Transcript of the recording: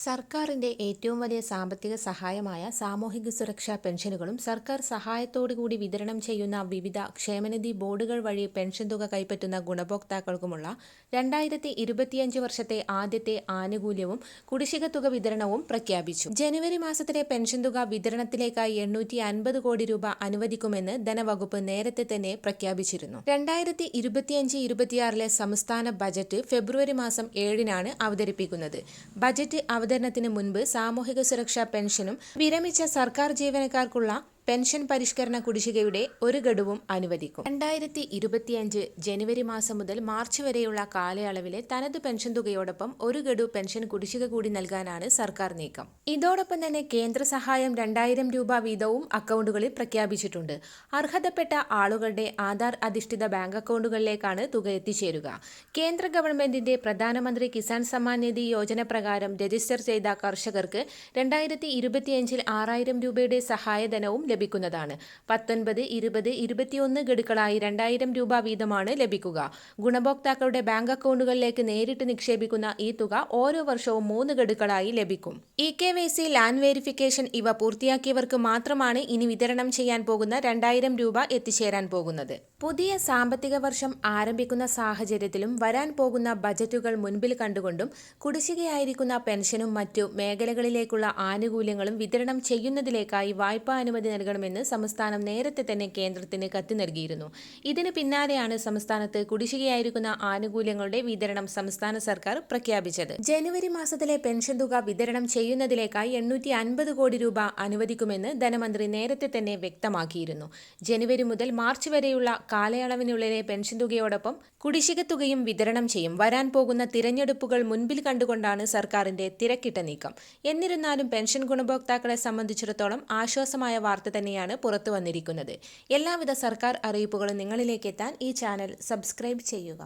സർക്കാരിന്റെ ഏറ്റവും വലിയ സാമ്പത്തിക സഹായമായ സാമൂഹിക സുരക്ഷാ പെൻഷനുകളും സർക്കാർ സഹായത്തോടുകൂടി വിതരണം ചെയ്യുന്ന വിവിധ ക്ഷേമനിധി ബോർഡുകൾ വഴി പെൻഷൻ തുക കൈപ്പറ്റുന്ന ഗുണഭോക്താക്കൾക്കുമുള്ള രണ്ടായിരത്തി ഇരുപത്തിയഞ്ച് വർഷത്തെ ആദ്യത്തെ ആനുകൂല്യവും കുടിശ്ശിക തുക വിതരണവും പ്രഖ്യാപിച്ചു. ജനുവരി മാസത്തിലെ പെൻഷൻ തുക വിതരണത്തിലേക്കായി എണ്ണൂറ്റി അൻപത് കോടി രൂപ അനുവദിക്കുമെന്ന് ധനവകുപ്പ് നേരത്തെ തന്നെ പ്രഖ്യാപിച്ചിരുന്നു. രണ്ടായിരത്തി ഇരുപത്തിയഞ്ച് ഇരുപത്തിയാറിലെ സംസ്ഥാന ബജറ്റ് ഫെബ്രുവരി മാസം ഏഴിനാണ് അവതരിപ്പിക്കുന്നത്. ബജറ്റ് അവതരണത്തിന് മുൻപ് സാമൂഹിക സുരക്ഷാ പെൻഷനും വിരമിച്ച സർക്കാർ ജീവനക്കാർക്കുള്ള പെൻഷൻ പരിഷ്കരണ കുടിശ്ശികയുടെ ഒരു ഗഡുവും അനുവദിക്കും. രണ്ടായിരത്തി ഇരുപത്തിയഞ്ച് ജനുവരി മാസം മുതൽ മാർച്ച് വരെയുള്ള കാലയളവിലെ തനത് പെൻഷൻ തുകയോടൊപ്പം ഒരു ഗഡു പെൻഷൻ കുടിശ്ശിക കൂടി നൽകാനാണ് സർക്കാർ നീക്കം. ഇതോടൊപ്പം തന്നെ കേന്ദ്ര സഹായം രണ്ടായിരം രൂപ വീതവും അക്കൗണ്ടുകളിൽ പ്രഖ്യാപിച്ചിട്ടുണ്ട്. അർഹതപ്പെട്ട ആളുകളുടെ ആധാർ അധിഷ്ഠിത ബാങ്ക് അക്കൗണ്ടുകളിലേക്കാണ് തുക എത്തിച്ചേരുക. കേന്ദ്ര ഗവൺമെന്റിന്റെ പ്രധാനമന്ത്രി കിസാൻ സമ്മാൻ നിധി യോജന പ്രകാരം രജിസ്റ്റർ ചെയ്ത കർഷകർക്ക് രണ്ടായിരത്തി ഇരുപത്തിയഞ്ചിൽ ആറായിരം രൂപയുടെ സഹായധനവും ലഭിക്കുന്നതാണ്. പത്തൊൻപത് ഇരുപത് ഇരുപത്തിയൊന്ന് ഗഡുക്കളായി രണ്ടായിരം രൂപ വീതമാണ് ലഭിക്കുക. ഗുണഭോക്താക്കളുടെ ബാങ്ക് അക്കൗണ്ടുകളിലേക്ക് നേരിട്ട് നിക്ഷേപിക്കുന്ന ഈ തുക ഓരോ വർഷവും മൂന്ന് ഗഡുക്കളായി ലഭിക്കും. E K Y C land verification ഇവ പൂർത്തിയാക്കിയവർക്ക് മാത്രമാണ് ഇനി വിതരണം ചെയ്യാൻ പോകുന്ന രണ്ടായിരം രൂപ എത്തിച്ചേരാൻ പോകുന്നത്. പുതിയ സാമ്പത്തിക വർഷം ആരംഭിക്കുന്ന സാഹചര്യത്തിലും വരാൻ പോകുന്ന ബജറ്റുകൾ മുൻപിൽ കണ്ടുകൊണ്ടും കുടിശ്ശികയായിരിക്കുന്ന പെൻഷനും മറ്റു മേഖലകളിലേക്കുള്ള ആനുകൂല്യങ്ങളും വിതരണം ചെയ്യുന്നതിലേക്കായി വായ്പാ അനുമതി നൽകണമെന്ന് സംസ്ഥാനം നേരത്തെ തന്നെ കേന്ദ്രത്തിന് കത്ത് നൽകിയിരുന്നു. ഇതിന് പിന്നാലെയാണ് സംസ്ഥാനത്ത് കുടിശ്ശികയായിരിക്കുന്ന ആനുകൂല്യങ്ങളുടെ വിതരണം സംസ്ഥാന സർക്കാർ പ്രഖ്യാപിച്ചത്. ജനുവരി മാസത്തിലെ പെൻഷൻ തുക വിതരണം ചെയ്യുന്നതിലേക്കായി എണ്ണൂറ്റി അൻപത് കോടി രൂപ അനുവദിക്കുമെന്ന് ധനമന്ത്രി നേരത്തെ തന്നെ വ്യക്തമാക്കിയിരുന്നു. ജനുവരി മുതൽ മാർച്ച് വരെയുള്ള കാലയളവിനുള്ളിലെ പെൻഷൻ തുകയോടൊപ്പം കുടിശ്ശിക തുകയും വിതരണം ചെയ്യും. വരാൻ പോകുന്ന തിരഞ്ഞെടുപ്പുകൾ മുൻപിൽ കണ്ടുകൊണ്ടാണ് സർക്കാരിന്റെ തിരക്കിട്ട നീക്കം. എന്നിരുന്നാലും പെൻഷൻ ഗുണഭോക്താക്കളെ സംബന്ധിച്ചിടത്തോളം ആശ്വാസമായ തന്നെയാണ് പുറത്തു വന്നിരിക്കുന്നത്. എല്ലാവിധ സർക്കാർ അറിയിപ്പുകളും നിങ്ങളിലേക്ക് എത്താൻ ഈ ചാനൽ സബ്സ്ക്രൈബ് ചെയ്യുക.